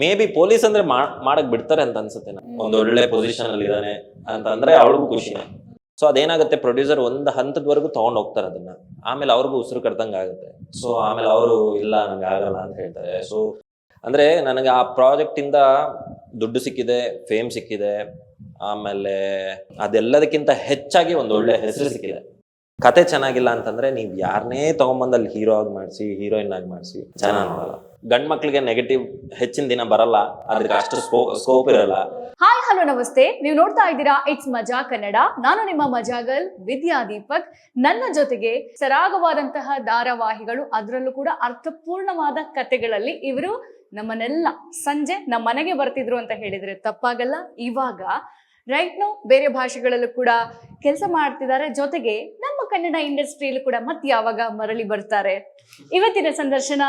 May be police ಅಂದ್ರೆ ಮಾಡಕ್ ಬಿಡ್ತಾರೆ ಅಂತ ಅನ್ಸುತ್ತೆ ಒಂದು ಒಳ್ಳೆ ಪೊಸಿಷನ್ ಅಲ್ಲಿ ಇದಾನೆ ಅಂತ ಅಂದ್ರೆ ಅವಳಿಗೂ ಖುಷಿನೇ ಸೊ ಅದೇನಾಗುತ್ತೆ ಪ್ರೊಡ್ಯೂಸರ್ ಒಂದ್ ಹಂತದವರೆಗೂ ತಗೊಂಡ್ ಹೋಗ್ತಾರೆ ಅದನ್ನ. ಆಮೇಲೆ ಅವ್ರಿಗೂ ಉಸಿರು ಕಟ್ಟದಂಗ ಆಗುತ್ತೆ. ಸೊ ಆಮೇಲೆ ಅವರು ಇಲ್ಲ ನನಗೆ ಆಗಲ್ಲ ಅಂತ ಹೇಳ್ತಾರೆ. ಸೊ ಅಂದ್ರೆ ನನಗೆ ಆ ಪ್ರಾಜೆಕ್ಟ್ ಇಂದ ದುಡ್ಡು ಸಿಕ್ಕಿದೆ ಫೇಮ್ ಸಿಕ್ಕಿದೆ. ಆಮೇಲೆ ಅದೆಲ್ಲದಕ್ಕಿಂತ ಹೆಚ್ಚಾಗಿ ಒಂದು ಒಳ್ಳೆ ಹೆಸರು ಸಿಕ್ಕಿದೆ. ಕತೆ ಚೆನ್ನಾಗಿಲ್ಲ ಅಂತಂದ್ರೆ ನೀವ್ ಯಾರನ್ನೇ ತಗೊಂಬಂದಲ್ಲಿ ಹೀರೋ ಆಗಿ ಮಾಡಿಸಿ ಹೀರೋಯಿನ್ ಆಗಿ ಮಾಡಿಸಿ ಚೆನ್ನಾಗಿ ನೋಡಲ್ಲ. ಗಂಡ್ ಮಕ್ಳಿಗೆ ನೆಗೆಟಿವ್ ಹೆಚ್ಚಿನ ದಿನ ಬರಲ್ಲ ಅದಕ್ಕೆ ಅಷ್ಟು ಸ್ಕೋಪ್ ಇರಲ್ಲ. ಹಾಯ್ ಹಲೋ ನಮಸ್ತೆ. ನೀವು ನೋಡ್ತಾ ಇದ್ದೀರಾ ಇಟ್ಸ್ ಮಜಾ ಕನ್ನಡ. ನಾನು ನಿಮ್ಮ ಮಜಾಗಲ್ ವಿದ್ಯಾ ದೀಪಕ್. ನನ್ನ ಜೊತೆಗೆ ಸರಾಗವಾದಂತಹ ಧಾರಾವಾಹಿಗಳು ಅದರಲ್ಲೂ ಕೂಡ ಅರ್ಥಪೂರ್ಣವಾದ ಕತೆಗಳಲ್ಲಿ ಇವರು ನಮ್ಮನ್ನೆಲ್ಲ ಸಂಜೆ ನಮ್ಮ ಮನೆಗೆ ಬರ್ತಿದ್ರು ಅಂತ ಹೇಳಿದ್ರೆ ತಪ್ಪಾಗಲ್ಲ. ಇವಾಗ ರೈಟ್ ನೋ ಬೇರೆ ಭಾಷೆಗಳಲ್ಲೂ ಕೂಡ ಕೆಲಸ ಮಾಡ್ತಿದ್ದಾರೆ. ಜೊತೆಗೆ ನಮ್ಮ ಕನ್ನಡ ಇಂಡಸ್ಟ್ರಿಯಲ್ಲೂ ಕೂಡ ಮತ್ತೆ ಯಾವಾಗ ಮರಳಿ ಬರ್ತಾರೆ. ಇವತ್ತಿನ ಸಂದರ್ಶನ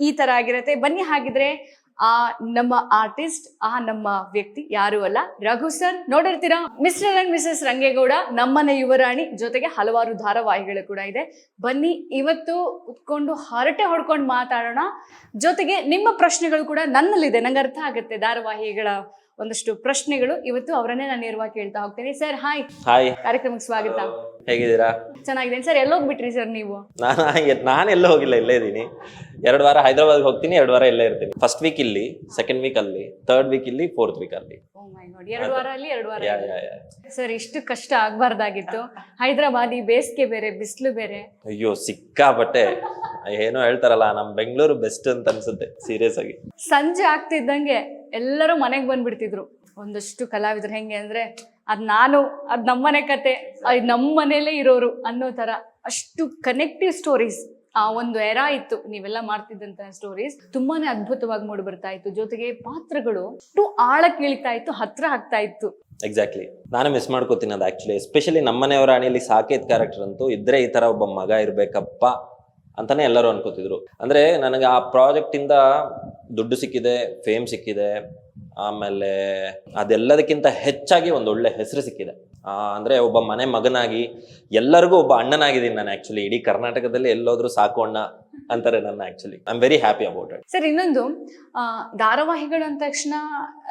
ಈ ತರ ಆಗಿರುತ್ತೆ. ಬನ್ನಿ ಹಾಗಿದ್ರೆ, ಆ, ನಮ್ಮ ಆರ್ಟಿಸ್ಟ್ ಆ, ನಮ್ಮ ವ್ಯಕ್ತಿ ಯಾರು ಅಲ್ಲ. ರಘು ಸರ್ ನೋಡಿರ್ತೀರಾ? Mister and missus Rangegowda, Nammane Yuvarani ಜೊತೆಗೆ ಹಲವಾರು ಧಾರಾವಾಹಿಗಳು ಕೂಡ ಇದೆ. ಬನ್ನಿ, ಇವತ್ತು ಉತ್ಕೊಂಡು ಹರಟೆ ಹೊಡ್ಕೊಂಡು ಮಾತಾಡೋಣ. ಜೊತೆಗೆ ನಿಮ್ಮ ಪ್ರಶ್ನೆಗಳು ಕೂಡ ನನ್ನಲ್ಲಿದೆ. ನಂಗೆ ಅರ್ಥ ಆಗುತ್ತೆ ಧಾರಾವಾಹಿಗಳ ಒಂದಷ್ಟು ಪ್ರಶ್ನೆಗಳು ಇವತ್ತು ಅವರನ್ನೇ ನಾನು ನೇರವಾಗಿ ಕೇಳ್ತಾ ಹೋಗ್ತೀನಿ. ಸರ್ ಹಾಯ್ ಹಾಯ್ ಕಾರ್ಯಕ್ರಮಕ್ಕೆ ಸ್ವಾಗತ. ಹೇಗಿದ್ದೀರಾ? ಚೆನ್ನಾಗಿದೆ ಸರ್ ಎಲ್ಲೋಗ್ಬಿಟ್ರಿ ಸರ್ ನೀವು? ನಾನು ನಾನು ಎಲ್ಲ ಹೋಗಿಲ್ಲ ಇಲ್ಲೇ ಇದ್ದೀನಿ. ಎರಡು ವಾರ ಹೈದರಾಬಾದ್ಗೆ ಹೋಗ್ತೀನಿ ಎರಡು ವಾರ ಇಲ್ಲೇ ಇರ್ತೀನಿ. ಫಸ್ಟ್ ವೀಕ್ ಇಲ್ಲಿ ಸೆಕೆಂಡ್ ವೀಕ್ ಅಲ್ಲಿ ಥರ್ಡ್ ವೀಕ್ ಇಲ್ಲಿ ಫೋರ್ತ್ ವೀಕ್ ಅಲ್ಲಿ. ಗಾಡ್ ಎರಡು ವಾರ ಅಲ್ಲಿ ಎರಡು ವಾರ ಸರ್ ಇಷ್ಟು ಕಷ್ಟ ಆಗ್ಬಾರ್ದಾಗಿತ್ತು. ಹೈದರಾಬಾದಿ ಈ ಬೇಸಿಗೆ ಬೇರೆ ಬಿಸಿಲು ಬೇರೆ. ಅಯ್ಯೋ ಸಿಕ್ಕಾಪಟ್ಟೆ. ಏನೋ ಹೇಳ್ತಾರಲ್ಲ ನಮ್ ಬೆಂಗಳೂರು ಬೆಸ್ಟ್ ಅಂತ ಅನ್ಸುತ್ತೆ ಸೀರಿಯಸ್ ಆಗಿ. ಸಂಜೆ ಆಗ್ತಿದ್ದಂಗೆ ಎಲ್ಲರೂ ಮನೆಗೆ ಬಂದ್ಬಿಡ್ತಿದ್ರು. ಒಂದಷ್ಟು ಕಲಾವಿದ್ರು ಹೆಂಗೆ ಅಂದ್ರೆ ಅದ್ ನಾನು, ಅದ್ ನಮ್ಮನೆ ಕತೆ, ಅದ್ ನಮ್ಮ ಮನೇಲೇ ಇರೋರು ಅನ್ನೋ ತರ ಅಷ್ಟು ಕನೆಕ್ಟಿವ್ ಸ್ಟೋರೀಸ್ ಆ ಒಂದು ಎರ ಇತ್ತು, ನೀವೆಲ್ಲ ಮಾಡ್ತಿದ್ದಂತ ಸ್ಟೋರೀಸ್ ತುಂಬಾನೇ ಅದ್ಭುತವಾಗಿ ಮೂಡಿ ಬರ್ತಾ ಇತ್ತು. ಜೊತೆಗೆ ಪಾತ್ರಗಳು ಅಷ್ಟು ಆಳಕ್ಕೆ ಇಳಿತಾ ಇತ್ತು, ಹತ್ರ ಆಗ್ತಾ ಇತ್ತು. ಎಕ್ಸಾಕ್ಟ್ಲಿ ನಾನು ಮಿಸ್ ಮಾಡ್ಕೋತೀನಿ ಅದು ಆಕ್ಚುಲಿ ಎಸ್ಪೆಷಲಿ ನಮ್ಮನೆಯವರ ಅಣಿಯಲ್ಲಿ ಸಾಕೇತ್ ಕ್ಯಾರೆಕ್ಟರ್ ಅಂತೂ ಇದ್ರೆ ಈ ತರ ಒಬ್ಬ ಮಗ ಇರ್ಬೇಕಪ್ಪ ಅಂತಾನೆ ಎಲ್ಲರೂ ಅನ್ಕೋತಿದ್ರು. ಅಂದ್ರೆ ನನಗೆ ಆ ಪ್ರಾಜೆಕ್ಟ್ ಇಂದ ದುಡ್ಡು ಸಿಕ್ಕಿದೆ ಫೇಮ್ ಸಿಕ್ಕಿದೆ, ಆಮೇಲೆ ಅದೆಲ್ಲದಕ್ಕಿಂತ ಹೆಚ್ಚಾಗಿ ಒಂದು ಒಳ್ಳೆ ಹೆಸರು ಸಿಕ್ಕಿದೆ. ಅಂದ್ರೆ ಒಬ್ಬ ಮನೆ ಮಗನಾಗಿ ಎಲ್ಲರಿಗೂ ಒಬ್ಬ ಅಣ್ಣನಾಗಿದ್ದೀನಿ ನಾನು ಆ್ಯಕ್ಚುಲಿ ಇಡೀ ಕರ್ನಾಟಕದಲ್ಲಿ ಎಲ್ಲೋದ್ರೂ ಸಾಕು ಅಣ್ಣ ಅಂತಾರೆ ನನ್ನ actually I am very happy about it sir, ಇನ್ನೊಂದು ಧಾರಾವಾಹಿಗಳು ಅಂದ ತಕ್ಷಣ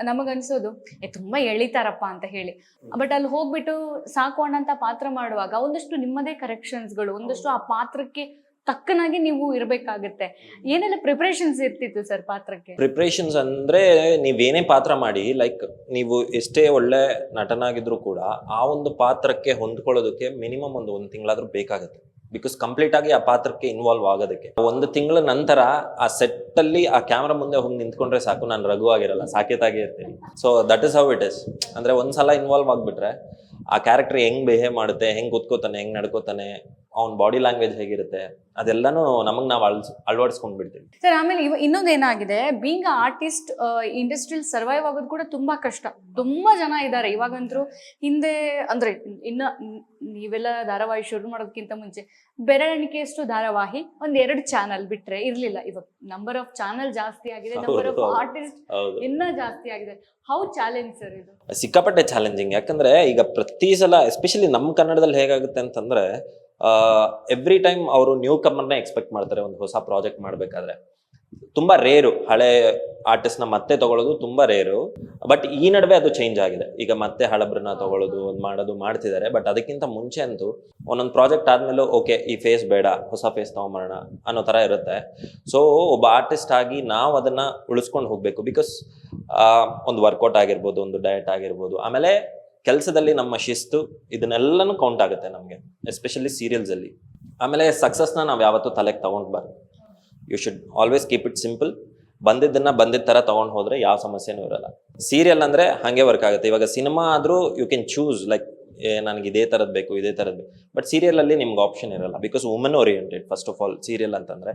ನಮಗನ್ಸೋದು, ಏ, ತುಂಬಾ ಎಳಿತಾರಪ್ಪ ಅಂತ ಹೇಳಿ. ಬಟ್ ಅಲ್ಲಿ ಹೋಗ್ಬಿಟ್ಟು ಸಾಕು ಅಣ್ಣ ಅಂತ ಪಾತ್ರ ಮಾಡುವಾಗ ಒಂದಷ್ಟು ನಿಮ್ಮದೇ ಕರೆಕ್ಷನ್ಸ್ಗಳು ಒಂದಷ್ಟು ಆ ಪಾತ್ರಕ್ಕೆ ತಕ್ಕನಾಗಿ ನೀವು ಇರಬೇಕಾಗುತ್ತೆ. ಏನೆಲ್ಲ ಪ್ರಿಪ್ರೇಷನ್ಸ್ ಇರ್ತಿತ್ತು ಸರ್ ಪಾತ್ರಕ್ಕೆ? ಪ್ರಿಪ್ರೇಷನ್ಸ್ ಅಂದ್ರೆ ನೀವೇನೇ ಪಾತ್ರ ಮಾಡಿ ಲೈಕ್ ನೀವು ಎಷ್ಟೇ ಒಳ್ಳೆ ನಟನಾಗಿದ್ರು ಕೂಡ ಆ ಒಂದು ಪಾತ್ರಕ್ಕೆ ಹೊಂದ್ಕೊಳ್ಳೋದಕ್ಕೆ ಮಿನಿಮಮ್ ಒಂದು ಒಂದು ತಿಂಗಳಾದ್ರೂ ಬೇಕಾಗುತ್ತೆ. ಬಿಕಾಸ್ ಕಂಪ್ಲೀಟ್ ಆಗಿ ಆ ಪಾತ್ರಕ್ಕೆ ಇನ್ವಾಲ್ವ್ ಆಗೋದಕ್ಕೆ. ಒಂದು ತಿಂಗಳ ನಂತರ ಆ ಸೆಟ್ ಅಲ್ಲಿ ಆ ಕ್ಯಾಮ್ರಾ ಮುಂದೆ ಹೋಗಿ ನಿಂತ್ಕೊಂಡ್ರೆ ಸಾಕು ನಾನು ರಘು ಆಗಿರಲ್ಲ ಸಾಕೇತಾಗಿ ಇರ್ತೀನಿ. So that is how it is ಅಂದ್ರೆ ಒಂದ್ಸಲ ಇನ್ವಾಲ್ವ್ ಆಗ್ಬಿಟ್ರೆ ಆ ಕ್ಯಾರೆಕ್ಟರ್ ಹೆಂಗ್ ಬಿಹೇವ್ ಮಾಡುತ್ತೆ ಹೆಂಗ್ ಕೂತ್ಕೋತಾನೆ ಹೆಂಗ್ ನಡ್ಕೋತಾನೆ ಅವ್ನ ಬಾಡಿ ಲ್ಯಾಂಗ್ವೇಜ್ ಹೇಗಿರುತ್ತೆ ಅದೆಲ್ಲಾನು ನಮಗ್ ನಾವು ಅಳ್ ಅಳವಡಿಸ್ಕೊಂಡ್ ಬಿಡ್ತೀವಿ. ಸರ್ ಆಮೇಲೆ ಇವ ಇನ್ನೊಂದು ಏನಾಗಿದೆ ಬೀಂಗ್ ಆರ್ಟಿಸ್ಟ್ ಇಂಡಸ್ಟ್ರಿಯಲ್ಲಿ ಸರ್ವೈವ್ ಆಗೋದು ಕೂಡ ತುಂಬಾ ಕಷ್ಟ. ತುಂಬಾ ಜನ ಇದ್ದಾರೆ ಇವಾಗಂತೂ ಹಿಂದೆ ಅಂದ್ರೆ ಇನ್ನ ನೀವೆಲ್ಲ ಧಾರಾವಾಹಿ ಶುರು ಮಾಡೋದಕ್ಕಿಂತ ಮುಂಚೆ ಬೆರಳೆಣಿಕೆಯಷ್ಟು ಧಾರಾವಾಹಿ ಒಂದ್ ಎರಡು ಚಾನಲ್ ಬಿಟ್ರೆ ಇರ್ಲಿಲ್ಲ. ಇವಾಗ ನಂಬರ್ ಆಫ್ ಚಾನಲ್ ಜಾಸ್ತಿ ಆಗಿದೆ ನಂಬರ್ ಆಫ್. ಆರ್ಟಿಸ್ಟ್ ಇನ್ನ ಜಾಸ್ತಿ ಆಗಿದೆ. ಹೌ ಚಾಲೆಂಜ್ ಸರ್ ಇದು? ಸಿಕ್ಕಾಪಟ್ಟೆ ಚಾಲೆಂಜಿಂಗ್ ಯಾಕಂದ್ರೆ ಈಗ ಪ್ರತಿ ಸಲ ಎಸ್ಪೆಷಲಿ ನಮ್ಮ ಕನ್ನಡದಲ್ಲಿ ಹೇಗಾಗುತ್ತೆ ಅಂತಂದ್ರೆ ಎವ್ರಿ ಟೈಮ್ ಅವರು ನ್ಯೂ ಕಮರ್ನ ಎಕ್ಸ್ಪೆಕ್ಟ್ ಮಾಡ್ತಾರೆ ಒಂದು ಹೊಸ ಪ್ರಾಜೆಕ್ಟ್ ಮಾಡ್ಬೇಕಾದ್ರೆ. ತುಂಬಾ ರೇರು ಹಳೆ ಆರ್ಟಿಸ್ಟ್ನ ಮತ್ತೆ ತಗೊಳ್ಳೋದು ತುಂಬಾ ರೇರು ಬಟ್ ಈ ನಡುವೆ ಅದು ಚೇಂಜ್ ಆಗಿದೆ. ಈಗ ಮತ್ತೆ ಹಳಬ್ರನ್ನ ತಗೊಳ್ಳೋದು ಮಾಡೋದು ಮಾಡ್ತಿದ್ದಾರೆ. ಬಟ್ ಅದಕ್ಕಿಂತ ಮುಂಚೆ ಅಂತೂ ಒಂದೊಂದು ಪ್ರಾಜೆಕ್ಟ್ ಆದ್ಮೇಲೆ ಓಕೆ ಈ ಫೇಸ್ ಬೇಡ, ಹೊಸ ಫೇಸ್ ತಗೊಂಬರೋಣ ಅನ್ನೋ ತರ ಇರುತ್ತೆ. ಸೊ ಒಬ್ಬ ಆರ್ಟಿಸ್ಟ್ ಆಗಿ ನಾವು ಅದನ್ನ ಉಳಿಸ್ಕೊಂಡು ಹೋಗ್ಬೇಕು. ಬಿಕಾಸ್ ಒಂದು ವರ್ಕೌಟ್ ಆಗಿರ್ಬೋದು, ಒಂದು ಡಯಟ್ ಆಗಿರ್ಬೋದು. ಆಮೇಲೆ ಕೆಲಸದಲ್ಲಿ ನಮ್ಮ ಶಿಸ್ತು ಇದನ್ನೆಲ್ಲನೂ ಕೌಂಟ್ ಆಗುತ್ತೆ ನಮಗೆ ಎಸ್ಪೆಷಲಿ ಸೀರಿಯಲ್ಸ್ ಅಲ್ಲಿ. ಆಮೇಲೆ ಸಕ್ಸಸ್ನ ನಾವು ಯಾವತ್ತೂ ತಲೆಗೆ ತಗೊಂಡ್ಬಾರ್ದು. You should always keep it simple ಬಂದಿದ್ದನ್ನ ಬಂದಿದ್ದ ತರ ತಗೊಂಡ್ ಹೋದ್ರೆ ಯಾವ ಸಮಸ್ಯೆನೂ ಇರಲ್ಲ. ಸೀರಿಯಲ್ ಅಂದ್ರೆ ಹಾಗೆ ವರ್ಕ್ ಆಗುತ್ತೆ. ಇವಾಗ ಸಿನಿಮಾ ಆದ್ರೂ ಯು ಕ್ಯಾನ್ ಚೂಸ್ ಲೈಕ್ ನನಗೆ ಇದೇ ಥರದ್ದು ಬೇಕು ಇದೇ ಥರದ್ದು ಬೇಕು. ಬಟ್ ಸೀರಿಯಲ್ ಅಲ್ಲಿ ನಿಮ್ಗೆ ಆಪ್ಷನ್ ಇರಲ್ಲ because women oriented first of all serial ಅಂತಂದ್ರೆ.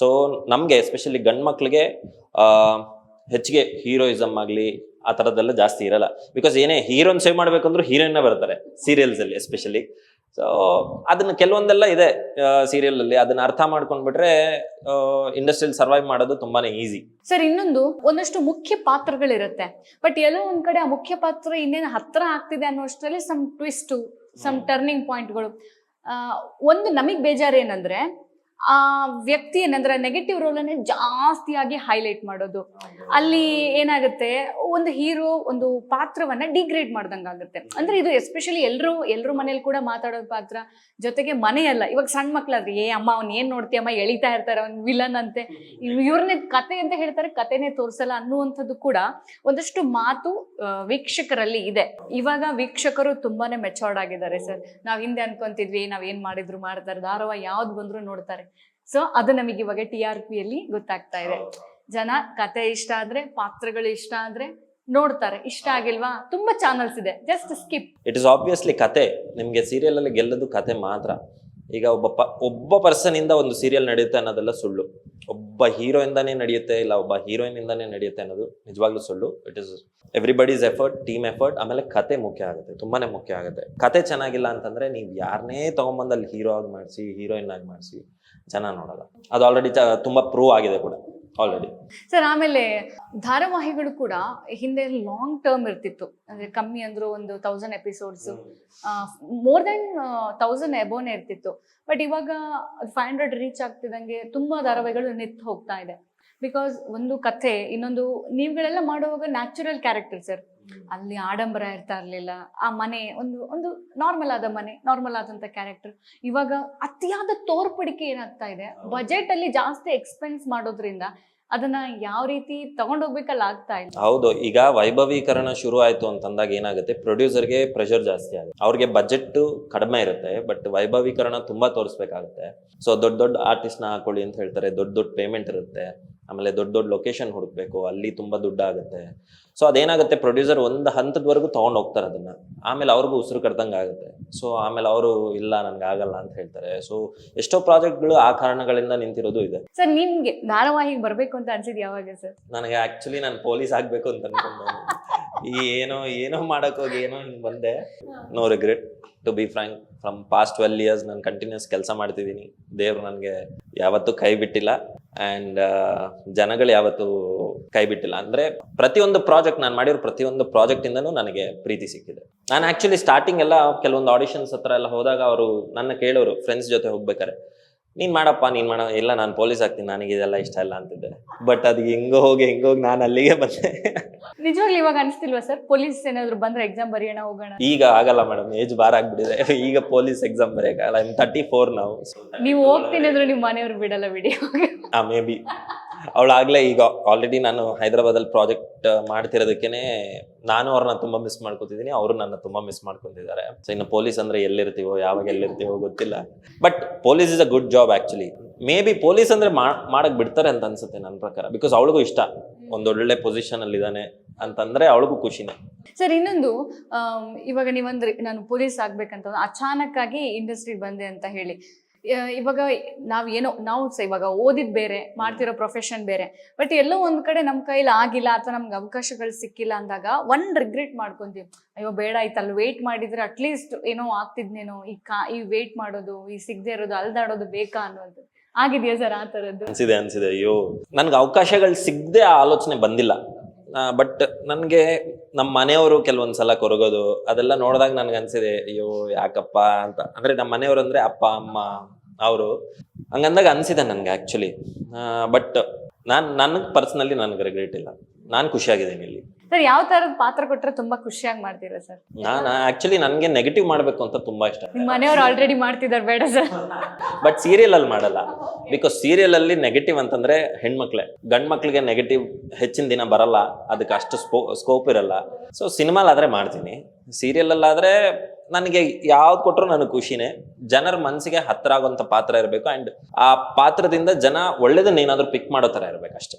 ಸೊ ನಮಗೆ ಎಸ್ಪೆಷಲಿ ಗಂಡು ಮಕ್ಳಿಗೆ ಆ, ಹೆಚ್ಚಿಗೆ ಹೀರೋಯಿಸಮ್ ಆಗ್ಲಿ ಆ ಥರದ್ದೆಲ್ಲ ಜಾಸ್ತಿ ಇರಲ್ಲ. ಬಿಕಾಸ್ ಏನೇ ಹೀರೋನ್ ಸೇವ್ ಮಾಡ್ಬೇಕಂದ್ರೂ ಹೀರೋಯಿನ್ನ ಬರ್ತಾರೆ ಸೀರಿಯಲ್ಸ್ ಅಲ್ಲಿ ಎಸ್ಪೆಷಲಿ ಸೊ ಅದನ್ನ ಕೆಲವೊಂದೆಲ್ಲ ಇದೆ ಸೀರಿಯಲ್ ಅಲ್ಲಿ. ಅದನ್ನ ಅರ್ಥ ಮಾಡ್ಕೊಂಡ್ಬಿಟ್ರೆ ಇಂಡಸ್ಟ್ರಿಯಲ್ಲಿ ಸರ್ವೈವ್ ಮಾಡೋದು ತುಂಬಾನೇ ಈಸಿ ಸರ್ ಇನ್ನೊಂದು ಒಂದಷ್ಟು ಮುಖ್ಯ ಪಾತ್ರಗಳಿರುತ್ತೆ. ಬಟ್ ಎಲ್ಲೋ ಒಂದ್ ಕಡೆ ಆ ಮುಖ್ಯ ಪಾತ್ರ ಇನ್ನೇನು ಹತ್ರ ಆಗ್ತಿದೆ ಅನ್ನೋಷ್ಟರಲ್ಲಿ ಸಮ್ ಟ್ವಿಸ್ಟು ಸಮ್ ಟರ್ನಿಂಗ್ ಪಾಯಿಂಟ್ಗಳು ಒಂದು ನಮಗ್ ಬೇಜಾರು ಏನಂದ್ರೆ ಆ ವ್ಯಕ್ತಿ ಏನಂದ್ರೆ ನೆಗೆಟಿವ್ ರೋಲನ್ನೇ ಜಾಸ್ತಿಯಾಗಿ ಹೈಲೈಟ್ ಮಾಡೋದು. ಅಲ್ಲಿ ಏನಾಗುತ್ತೆ ಒಂದು ಹೀರೋ ಒಂದು ಪಾತ್ರವನ್ನ ಡಿಗ್ರೇಡ್ ಮಾಡ್ದಂಗಾಗುತ್ತೆ ಅಂದ್ರೆ ಇದು ಎಸ್ಪೆಷಲಿ ಎಲ್ಲರೂ ಎಲ್ಲರೂ ಮನೇಲಿ ಕೂಡ ಮಾತಾಡೋ ಪಾತ್ರ ಜೊತೆಗೆ ಮನೆಯಲ್ಲ. ಇವಾಗ ಸಣ್ಣ ಮಕ್ಳಾದ್ರೆ ಏ ಅಮ್ಮ ಅವ್ನ ಏನ್ ನೋಡ್ತೀಯಮ್ಮ ಎಳಿತಾ ಇರ್ತಾರೆ ಅವ್ನ್ ವಿಲನ್ ಅಂತೆ. ಇವ್ರನ್ನೇ ಕತೆ ಅಂತ ಹೇಳ್ತಾರೆ ಕತೆನೇ ತೋರಿಸಲ್ಲ ಅನ್ನುವಂಥದ್ದು ಕೂಡ ಒಂದಷ್ಟು ಮಾತು ವೀಕ್ಷಕರಲ್ಲಿ ಇದೆ. ಇವಾಗ ವೀಕ್ಷಕರು ತುಂಬಾನೇ ಮೆಚೋರ್ಡ್ ಆಗಿದ್ದಾರೆ ಸರ್. ನಾವ್ ಹಿಂದೆ ಅನ್ಕೊಂತಿದ್ವಿ ನಾವ್ ಏನ್ ಮಾಡಿದ್ರು ಮಾಡ್ತಾರೆ ಧಾರವಾ ಯಾವ್ದು ಬಂದ್ರು ನೋಡ್ತಾರೆ. ಸೊ ಅದು ನಮಗೆ ಇವಾಗ ಟಿ ಆರ್ ಪಿ ಅಲ್ಲಿ ಗೊತ್ತಾಗ್ತಾ ಇದೆ. ಜನ ಕತೆ ಇಷ್ಟ ಆದ್ರೆ ಪಾತ್ರಗಳು ಇಷ್ಟ ಆದ್ರೆ ನೋಡ್ತಾರೆ. ಇಷ್ಟ ಆಗಿಲ್ವಾ? ತುಂಬಾ ಚಾನಲ್ಸ್ ಇದೆ. Just skip it is obviously ಕತೆ. ನಿಮಗೆ ಸೀರಿಯಲ್ ಅಲ್ಲಿ ಗೆಲ್ಲೋದು ಕತೆ ಮಾತ್ರ. ಈಗ ಒಬ್ಬ ಪ, ಒಬ್ಬ ಪರ್ಸನ್ ಇಂದ ಒಂದು ಸೀರಿಯಲ್ ನಡೆಯುತ್ತೆ ಅನ್ನೋದೆಲ್ಲ ಸುಳ್ಳು. ಒಬ್ಬ ಹೀರೋ ಇಂದಾನೇ ನಡೆಯುತ್ತೆ, ಇಲ್ಲ ಒಬ್ಬ ಹೀರೋಯಿನ್ ಇಂದಾನೇ ನಡೆಯುತ್ತೆ ಅನ್ನೋದು ನಿಜವಾಗ್ಲೂ ಸುಳ್ಳು. It is everybody's effort team effort ಆಮೇಲೆ ಕತೆ ಮುಖ್ಯ ಆಗುತ್ತೆ, ತುಂಬಾನೇ ಮುಖ್ಯ ಆಗುತ್ತೆ. ಕತೆ ಚೆನ್ನಾಗಿಲ್ಲ ಅಂತಂದ್ರೆ ನೀವು ಯಾರನ್ನೇ ತಗೊಂಬಂದು ಅಲ್ಲಿ ಹೀರೋ ಆಗಿ ಮಾಡಿಸಿ ಹೀರೋಯಿನ್ ಆಗಿ ಮಾಡಿಸಿ, ಜನ ನೋಡಲ್ಲ. ಅದು ಆಲ್ರೆಡಿ ತುಂಬಾ ಪ್ರೂವ್ ಆಗಿದೆ ಕೂಡ. ಆಲ್ರೆಡಿ ಸರ್ ಆಮೇಲೆ ಧಾರಾವಾಹಿಗಳು ಕೂಡ ಹಿಂದೆ ಲಾಂಗ್ ಟರ್ಮ್ ಇರ್ತಿತ್ತು. ಅಂದ್ರೆ ಕಮ್ಮಿ ಅಂದ್ರು ಒಂದು thousand episodes more then thousand ಎಬೋನೇ ಇರ್ತಿತ್ತು. ಬಟ್ ಇವಾಗ ಫೈವ್ ಹಂಡ್ರೆಡ್ ರೀಚ್ ಆಗ್ತಿದಂಗೆ ತುಂಬಾ ಧಾರಾವಾಹಿಗಳು ನಿಂತು ಹೋಗ್ತಾ ಇದೆ. ಬಿಕಾಸ್ ಒಂದು ಕಥೆ, ಇನ್ನೊಂದು, ನೀವುಗಳೆಲ್ಲ ಮಾಡುವಾಗ ನ್ಯಾಚುರಲ್ ಕ್ಯಾರೆಕ್ಟರ್ ಸರ್ ಅಲ್ಲಿ ಆಡಂಬರ ಇರ್ತಾ ಇರ್ಲಿಲ್ಲ. ಆ ಮನೆ ಒಂದು ಒಂದು ನಾರ್ಮಲ್ ಆದ ಮನೆ ನಾರ್ಮಲ್ ಆದಂತ ಕ್ಯಾರೆಕ್ಟರ್ ಇವಾಗ ಅತಿಯಾದ ತೋರ್ಪಡಿಕೆ ಏನಾಗ್ತಾ ಇದೆ? ಬಜೆಟ್ ಅಲ್ಲಿ ಜಾಸ್ತಿ ಎಕ್ಸ್ಪೆನ್ಸ್ ಮಾಡೋದ್ರಿಂದ ಅದನ್ನ ಯಾವ ರೀತಿ ತಗೊಂಡೋಗ್ಬೇಕಲ್ಲ ಆಗ್ತಾ ಇಲ್ಲ. ಹೌದು ಈಗ ವೈಭವೀಕರಣ ಶುರು ಆಯ್ತು ಅಂತಂದಾಗ ಏನಾಗುತ್ತೆ? ಪ್ರೊಡ್ಯೂಸರ್ಗೆ ಪ್ರೆಷರ್ ಜಾಸ್ತಿ ಆಗುತ್ತೆ. ಅವ್ರಿಗೆ ಬಜೆಟ್ ಕಡಿಮೆ ಇರುತ್ತೆ ಬಟ್ ವೈಭವೀಕರಣ ತುಂಬಾ ತೋರಿಸ್ಬೇಕಾಗುತ್ತೆ. ಸೊ ದೊಡ್ಡ ದೊಡ್ಡ ನ ಹಾಕೊಳ್ಳಿ ಅಂತ ಹೇಳ್ತಾರೆ ದೊಡ್ಡ ದೊಡ್ಡ ಪೇಮೆಂಟ್ ಇರುತ್ತೆ. ಆಮೇಲೆ ದೊಡ್ಡ ದೊಡ್ಡ ಲೊಕೇಶನ್ ಹುಡುಕ್ಬೇಕು ಅಲ್ಲಿ ತುಂಬಾ ದುಡ್ಡು ಆಗುತ್ತೆ ಸೊ ಅದೇನಾಗುತ್ತೆ ಪ್ರೊಡ್ಯೂಸರ್ ಒಂದು ಹಂತದವರೆಗೂ ತಗೊಂಡು ಹೋಗ್ತಾರೆ ಅದನ್ನ. ಆಮೇಲೆ ಅವ್ರಿಗೂ ಉಸಿರು ಕಡ್ದಂಗೆ ಆಗುತ್ತೆ. ಸೊ ಆಮೇಲೆ ಅವರು ಇಲ್ಲ ನನ್ಗೆ ಆಗಲ್ಲ ಅಂತ ಹೇಳ್ತಾರೆ. ಸೊ ಎಷ್ಟೋ ಪ್ರಾಜೆಕ್ಟ್ಗಳು ಆ ಕಾರಣಗಳಿಂದ ನಿಂತಿರೋದು ಇದೆ. ಸರ್ ನಿಮ್ಗೆ ಧಾರಾವಾಹಿಗೆ ಬರ್ಬೇಕು ಅಂತ ಅನ್ಸಿದ್ ಯಾವಾಗ ಸರ್? ನನಗೆ ಆಕ್ಚುಲಿ ನಾನು ಪೊಲೀಸ್ ಆಗ್ಬೇಕು ಅಂತ ಅನ್ಕೊಂಡೆ ಏನೋ ಏನೋ ಮಾಡಕ್ ಹೋಗಿ, ಏನೋ ಹಿಂಗ್ ಬಂದೆ. No regret to be frank from past twelve years ನಾನು ಕಂಟಿನ್ಯೂಸ್ ಕೆಲಸ ಮಾಡ್ತಿದ್ದೀನಿ. ದೇವ್ರು ನನಗೆ ಯಾವತ್ತೂ ಕೈ ಬಿಟ್ಟಿಲ್ಲ. ಆ್ಯಂಡ್ ಜನಗಳು ಯಾವತ್ತೂ ಕೈ ಬಿಟ್ಟಿಲ್ಲ. ಅಂದ್ರೆ ಪ್ರತಿಯೊಂದು ಪ್ರಾಜೆಕ್ಟ್ ನಾನು ಮಾಡಿರೋ ಪ್ರತಿಯೊಂದು ಪ್ರಾಜೆಕ್ಟ್ ಇಂದನೂ ನನಗೆ ಪ್ರೀತಿ ಸಿಕ್ಕಿದೆ. ನಾನು ಆಕ್ಚುಲಿ ಸ್ಟಾರ್ಟಿಂಗ್ ಎಲ್ಲ ಕೆಲವೊಂದು ಆಡಿಷನ್ಸ್ ಹತ್ರ ಎಲ್ಲ ಹೋದಾಗ ಅವರು ನನ್ನ ಕೇಳೋರು ಫ್ರೆಂಡ್ಸ್ ಜೊತೆ ಹೋಗ್ಬೇಕಾರೆ ನೀನ್ ಮಾಡಪ್ಪ ನೀನ್ ಮಾಡ. ಇಲ್ಲ ನಾನು ಪೊಲೀಸ್ ಆಗ್ತೀನಿ. ನನಗೆ ಇದೆಲ್ಲ ಇಷ್ಟ ಇಲ್ಲ ಅಂತಿದ್ದೆ. ಬಟ್ ಅದು ಹೆಂಗೋ ಹೋಗಿ ಹೆಂಗೋಗಿ ಹೋಗಿ ನಾನು ಅಲ್ಲಿಗೆ ಬಂದೆ. ನಿಜವಾಗ್ಲೂ ಇವಾಗ ಅನಿಸ್ತಿಲ್ವಾ ಸರ್ ಪೊಲೀಸ್ ಏನಾದ್ರು ಬಂದ್ರೆ ಎಕ್ಸಾಮ್ ಬರೆಯೋಣ ಹೋಗೋಣ? ಈಗ ಆಗಲ್ಲ ಮೇಡಮ್ ಏಜ್ ಬಾರ್ ಆಗ್ಬಿಟ್ಟಿದೆ. ಈಗ ಪೊಲೀಸ್ ಎಕ್ಸಾಮ್ ಬರೆಯಕ್ಕಾಗಲ್ಲ. ಐ ತರ್ಟಿ ಫೋರ್ ನಾವು ನೀವು ಹೋಗ್ತೀನಿ ಅಂದ್ರೆ ನಿಮ್ಮ ಮನೆಯವ್ರು ಬಿಡಲ್ಲ ಬಿಡಿ ಆ ಮೇ ಬಿ ಅವಳಾಗ್ಲೇ ಈಗ ಆಲ್ರೆಡಿ ನಾನು ಹೈದರಾಬಾದಲ್ಲಿ ಪ್ರಾಜೆಕ್ಟ್ ಮಾಡ್ತಿರೋದಕ್ಕೇನೆ ನಾನು ಅವ್ರನ್ನ ತುಂಬಾ ಮಿಸ್ ಮಾಡ್ಕೊತಿದ್ದೀನಿ ಅವರು ನನ್ನ ತುಂಬಾ ಮಿಸ್ ಮಾಡ್ಕೊತಿದ್ದಾರೆ. ಸೊ ಇನ್ನು ಪೊಲೀಸ್ ಅಂದ್ರೆ ಎಲ್ಲಿರ್ತೀವೋ, ಯಾವಾಗ ಎಲ್ಲಿರ್ತೀವೋ ಗೊತ್ತಿಲ್ಲ. But police is a good job actually may be police ಅಂದ್ರೆ ಮಾಡಕ್ ಬಿಡ್ತಾರೆ ಅಂತ ಅನ್ಸುತ್ತೆ ನನ್ನ ಪ್ರಕಾರ. ಬಿಕಾಸ್ ಅವಳಿಗೂ ಇಷ್ಟ. ಒಂದೊಳ್ಳೆ ಪೊಸಿಷನ್ ಅಲ್ಲಿ ಇದ್ದಾನೆ ಅಂತಂದ್ರೆ ಅವಳಿಗೂ ಖುಷಿನೇ. ಸರ್, ಇನ್ನೊಂದು ಇವಾಗ ನೀವಂದ್ರೆ ನಾನು ಪೊಲೀಸ್ ಆಗ್ಬೇಕಂತ ಅಚಾನಕ್ ಆಗಿ ಇಂಡಸ್ಟ್ರಿ ಬಂದೆ ಅಂತ ಹೇಳಿ. ಇವಾಗ ನಾವ್ ಏನೋ ನಾವು ಇವಾಗ ಓದಿದ್ ಬೇರೆ ಮಾಡ್ತಿರೋ ಪ್ರೊಫೆಷನ್ ಬೇರೆ ಬಟ್ ಎಲ್ಲೋ ಒಂದ್ ಕಡೆ ನಮ್ ಕೈಲಿ ಆಗಿಲ್ಲ ಅಥವಾ ನಮ್ಗೆ ಅವಕಾಶಗಳು ಸಿಕ್ಕಿಲ್ಲ ಅಂದಾಗ ಒಂದ್ ರಿಗ್ರೆಟ್ ಮಾಡ್ಕೊಂತೀವಿ. ಅಯ್ಯೋ ಬೇಡ ಆಯ್ತು ಅಲ್ಲಿ ವೇಟ್ ಮಾಡಿದ್ರೆ ಅಟ್ಲೀಸ್ಟ್ ಏನೋ ಆಗ್ತಿದ್ನೇನೋ ಈ ಕಾ ಈ ವೇಟ್ ಮಾಡೋದು ಈ ಸಿಗದೆ ಇರೋದು ಅಲ್ದಾಡೋದು ಬೇಕಾ ಅನ್ನೋದು. ಆಗಿದೆಯಾ ಸರ್ ಆ ತರದ್ದು ಅನ್ಸಿದೆ ಅನ್ಸಿದೆ. ಅಯ್ಯೋ ನನ್ಗೆ ಅವಕಾಶಗಳು ಸಿಗದೆ ಆ ಆಲೋಚನೆ ಬಂದಿಲ್ಲ. ಬಟ್ ನನಗೆ ನಮ್ಮ ಮನೆಯವರು ಕೆಲವೊಂದ್ ಸಲ ಕೊರಗೋದು ಅದೆಲ್ಲ ನೋಡಿದಾಗ ನನ್ಗೆ ಅನ್ಸಿದೆ ಅಯ್ಯೋ ಯಾಕಪ್ಪ? ಅಂತ. ಅಂದ್ರೆ ನಮ್ಮ ಮನೆಯವರು ಅಂದ್ರೆ ಅಪ್ಪ ಅಮ್ಮ ಅವರು. ಹಂಗಂದಾಗ ಅನ್ಸಿದೆ ನನಗೆ ಆ್ಯಕ್ಚುಲಿ ಬಟ್ ನಾನು ನನಗೆ ಪರ್ಸನಲಿ ನನಗೆ ರಿಗ್ರೆಟ್ ಇಲ್ಲ. ನಾನು ಖುಷಿಯಾಗಿದ್ದೀನಿ ಇಲ್ಲಿ. ಸರ್ ಯಾವ ತರದ ಪಾತ್ರ ಕೊಟ್ರೆ ತುಂಬಾ ಖುಷಿಯಾಗಿ ಮಾಡ್ತೀರಾ ಸರ್? ನಾನು ಆಕ್ಚುಲಿ ನನಗೆ ನೆಗೆಟಿವ್ ಮಾಡಬೇಕು ಅಂತ ತುಂಬಾ ಇಷ್ಟ. ಮನೆಯವರು ಮನೆಯವ್ರು ಆಲ್ರೆಡಿ ಮಾಡ್ತಿದ್ದಾರೆ ಬೇಡ ಸರ್. ಬಟ್ ಸೀರಿಯಲ್ ಅಲ್ಲಿ ಮಾಡಲ್ಲ. ಬಿಕಾಸ್ ಸೀರಿಯಲ್ ಅಲ್ಲಿ ನೆಗೆಟಿವ್ ಅಂತಂದ್ರೆ ಹೆಣ್ಮಕ್ಳೆ. ಗಂಡ್ ಮಕ್ಳಿಗೆ ನೆಗೆಟಿವ್ ಹೆಚ್ಚಿನ ದಿನ ಬರಲ್ಲ. ಅದಕ್ಕೆ ಅಷ್ಟು ಸ್ಕೋಪ್ ಇರಲ್ಲ. ಸೊ ಸಿನಿಮಾಲಾದ್ರೆ ಮಾಡ್ತೀನಿ. ಸೀರಿಯಲ್ ಅಲ್ಲಾದ್ರೆ ನನಗೆ ಯಾವ್ದು ಕೊಟ್ಟರು ನನಗೆ ಖುಷಿನೇ. ಜನರ ಮನಸ್ಸಿಗೆ ಹತ್ತಿರ ಆಗುವಂಥ ಪಾತ್ರ ಇರಬೇಕು, ಅಂಡ್ ಆ ಪಾತ್ರದಿಂದ ಜನ ಒಳ್ಳೇದನ್ನ ಏನಾದರೂ ಪಿಕ್ ಮಾಡೋ ಥರ ಇರ್ಬೇಕು ಅಷ್ಟೇ